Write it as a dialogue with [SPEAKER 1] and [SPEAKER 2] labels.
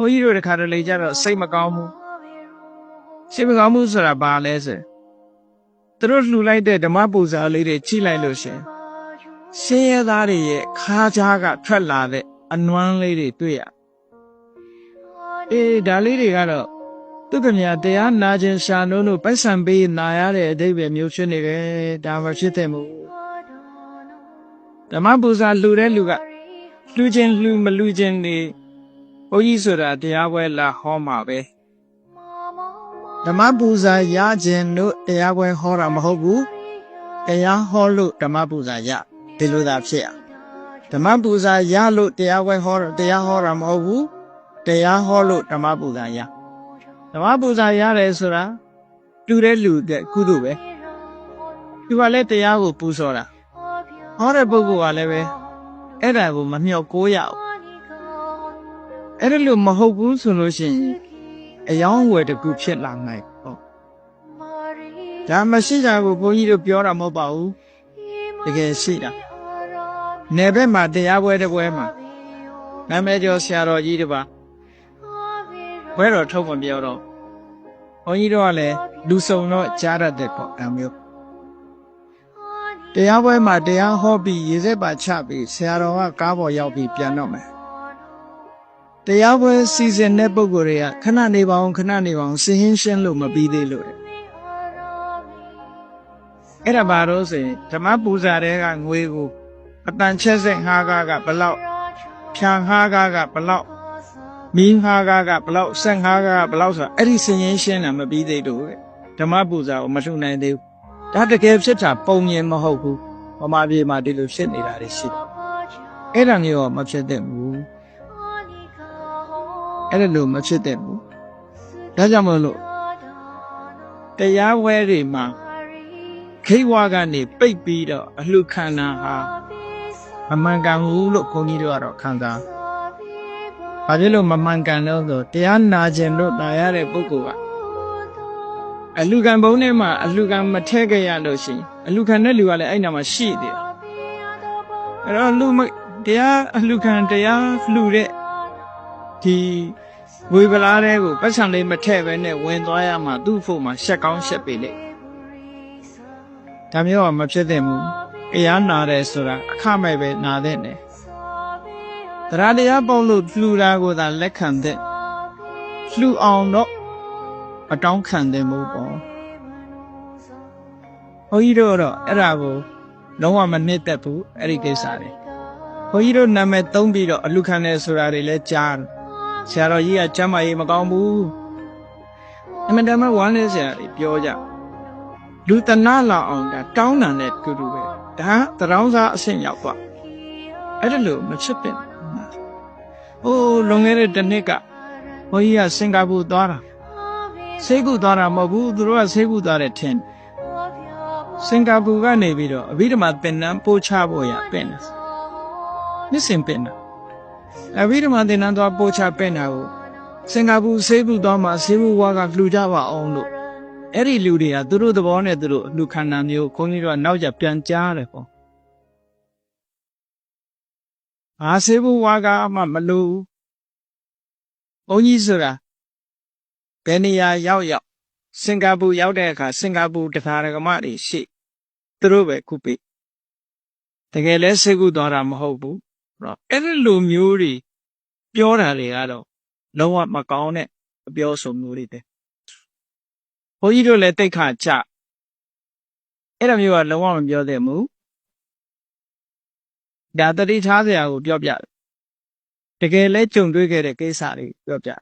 [SPEAKER 1] ဘုန်းကြီးတို့တခါတလေကြတော့စိတ်မကောင်းဘူးစိတ်မကောင်းဘူးဆိုတာဘာလဲဆိုရင်သူတို့လှူလိုက်တဲ့ဓမ္မပူဇာလေးတွေကြည့်လိုက်လို့ရှရင်ရှင်းရသားတွေရဲ့ခါးကြားကထွက်လာတဲ့အနွမ်းလေးတွေတွေ့ရအေးဒါလေးတွေကတော့သူကမြတရားနာခြင်းရှာနှုံးတို့ပိုက်ဆံပေးနာရတဲ့အတိတ်ပဲမျိုးဖြစ်နေတယ်ဒါမှဖြစ်တဲ့မို့ဓမ္မပူဇာလှူတဲ့လူကလှူခြင်းလှူမလှူခြင်းနေ ဘုန်းကြီးဆိုတာတရားပွဲလာဟောမှာပဲဓမ္မပူဇာရခြင်းတို့တရားပွဲဟောတာမဟုတ်ဘူးတရားဟောလို့ဓမ္မပူဇာရဒီလိုသာဖြစ်ရဓမ္မပူဇာရလို့တရားပွဲဟောတရားဟောတာမဟုတ်ဘူးတရားဟောလို့ဓမ္မပူဇာရဓမ္မပူဇာရတယ်ဆိုတာတူတဲ့လူတဲ့ကုသိုလ်ပဲသူကလည်းတရားကိုပူဇော်တာဟောတဲ့ပုဂ္ဂိုလ်ကလည်းပဲအဲ့ဒါကိုမမြောက်ကိုရအောင် အဲ့ဒါလို့မဟုတ်ဘူးဆိုလို့ရှိရင်အယောင်းဝယ်တစ်ခုဖြစ်လာနိုင်ဟုတ်ဒါမရှိကြဘူးဘုန်းကြီးတို့ပြောတာမဟုတ်ပါဘူးတကယ်ရှိတာနယ်ဘက်မှာတရားပွဲတစ်ပွဲမှာနာမည်ကျော်ဆရာတော်ကြီးတစ်ပါးဘွဲတော်ထုတ်မပြောတော့ဘုန်းကြီးတို့ကလည်းလူစုံတော့ကြားရတဲ့ပေါ့အဲမျိုးတရားပွဲမှာတရားဟောပြီးရေစက်ပါချပြီးဆရာတော်ကကားပေါ်ရောက်ပြီးပြန်တော့မယ် တရားပွဲစီစဉ်တဲ့ပုံကိုယ်တွေကခဏနေပါအောင်ခဏနေပါအောင်စင်ဟင်းရှင်းလို့မပြီးသေးလို့တဲ့အဲ့ဒါဘာလို့ဆိုရင်ဓမ္မပူဇာတဲ့ကငွေကိုအတန်ချက်ဆက်ငှားကားကဘလောက်ဖြန်ငှားကားကဘလောက်မင်းငှားကားကဘလောက်ဆက်ငှားကားကဘလောက်ဆိုတာအဲ့ဒီစင်ဟင်းရှင်းတာမပြီးသေးလို့တဲ့ဓမ္မပူဇာကိုမလှူနိုင်သေးဘူးဒါတကယ်ဖြစ်တာပုံမြင်မဟုတ်ဘူးဗမာပြည်မှာဒီလိုဖြစ်နေတာတွေရှိတယ်အဲ့ဒါမျိုးကမဖြစ်သင့်ဘူး အဲ့ဒါလို့မဖြစ်သင့်ဘူးဒါကြောင့်မလို့တရားဝဲတွေမှာခိတ်ဝါကနေပိတ်ပြီးတော့အလှခံတာဟာမမှန်ကန်ဘူးလို့ခွန်ကြီးတို့ကတော့ခံစားဘာဖြစ်လို့မမှန်ကန်လို့ဆိုတရားနာခြင်းလို့တာရတဲ့ပုဂ္ဂိုလ်ကအလူခံဘုံထဲမှာအလူခံမထည့်ခဲ့ရလို့ရှိရင်အလူခံတဲ့လူကလည်းအဲ့နာမှာရှိသေးတယ်အဲ့တော့လူမတရားအလူခံတရားလှူတဲ့ ဒီဝေဗလားတဲ့ကိုပတ်စံလေးမထည့်ပဲနဲ့ဝင်သွားရမှသူ့ဖို့မှာရှက်ကောင်းရှက်ပေလေဒါမျိုးကမဖြစ်သင့်ဘူးတရားနာတယ်ဆိုတာအခမဲ့ပဲနာတဲ့နဲ့တရားတရားပေါလို့လှူတာကိုသာလက်ခံတဲ့လှူအောင်တော့အတောင်းခံတယ်မို့ပေါ့ဘုန်းကြီးတို့တော့အဲ့ဒါကိုလုံးဝမနစ်သက်ဘူးအဲ့ဒီကိစ္စတွေဘုန်းကြီးတို့နာမည်သုံးပြီးတော့အလူခံတယ်ဆိုတာတွေလည်းကြားတယ် ဆရာတော်ကြီးကကျမ်းမာရေးမကောင်းဘူးအမှန်တမ်းဝမ်းနေဆရာတွေပြောကြလူတနာလောက်အောင်ဒါတောင်းတန်တဲ့တူတူပဲဒါတရောင်းစားအဆင့်ရောက်သွားအဲ့ဒါလို့မဖြစ်ပင်ဟိုးလွန်ခဲ့တဲ့တစ်နှစ်ကဘုန်းကြီးကစင်ကာပူသွားတာဆေးကုသွားတာမဟုတ်ဘူးသူတို့ကဆေးကုသွားတယ်ထင်စင်ကာပူကနေပြီးတော့အဘိဓမ္မာသင်တန်းပို့ချဖို့ရပင့်တယ်နှစ်စင်ပင့်တာ အဘိဓမ္မာသင်တန်းသွားပို့ချပင့်တာကိုစင်ကာပူဆေးကုသွားမှဆေးဘူးဝါကလှူကြပါအောင်လို့အဲ့ဒီလူတွေကသူတို့သဘောနဲ့သူတို့လူခန္ဓာမျိုးခွန်ကြီးတို့ကနောက်ကျပြန်ကြားတယ်ပေါ့အာဆေးဘူးဝါကမှမလို့ဘုန်းကြီးဆိုတာဘယ်နေရာရောက်ရောက်စင်ကာပူရောက်တဲ့အခါစင်ကာပူတရားဓမ္မတွေရှိသူတို့ပဲခုပိတကယ်လဲစိတ်ကူသွားတာမဟုတ်ဘူး အဲ့တော့အဲ့ဒီလိုမျိုးတွေပြောတာတွေကတော့လုံးဝမကောင်းတဲ့အပြောဆိုမျိုးတွေတဲ့ဘုန်းကြီးတို့လည်းတိတ်ခါကြအဲ့လိုမျိုးကလုံးဝမပြောသင့်ဘူးဒါတတိထားစရာကိုပြောပြတယ်တကယ်လဲကြုံတွေ့ခဲ့တဲ့ကိစ္စတွေပြောပြတယ်